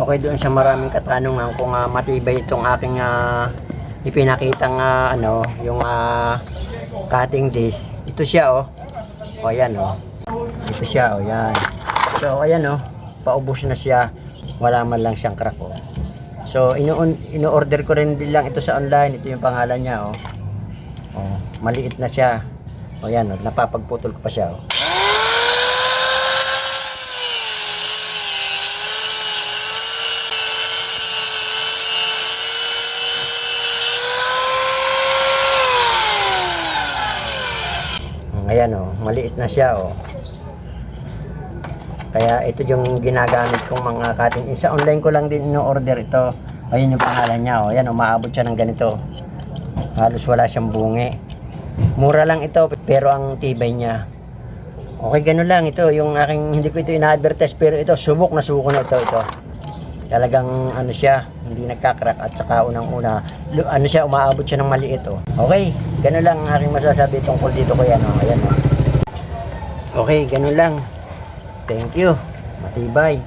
okay doon sa maraming katanungan kung ah, matibay itong aking ah, ipinakitang ah, ano, yung ah, cutting disc. Ito siya oh. O yan oh. Ito siya oh, yan. So ayan oh, paubos na siya. Wala man lang siyang crack oh. So ino ino-order ko rin din lang ito sa online. Ito yung pangalan niya oh. Oh, maliit na siya. O yan oh, napapagputol ko pa siya oh. Ayan oh, maliit na siya oh. Kaya ito yung ginagamit kong mga cutting. Sa online ko lang din ino-order ito. Ayun yung pangalan niya oh. Ayan, umaabot siya ng ganito. Halos wala siyang bungi. Mura lang ito pero ang tibay niya. Okay, ganun lang ito. Yung aking hindi ko ito ina-advertise pero ito subok na suko na ito ito. Talagang ano siya, hindi nagkakrak at saka unang-una, ano siya, umaabot siya ng maliit oh. Okay, ganun lang ang aking masasabi tungkol dito ko yan oh. Ayan oh. Okay, ganun lang. Thank you. Matibay.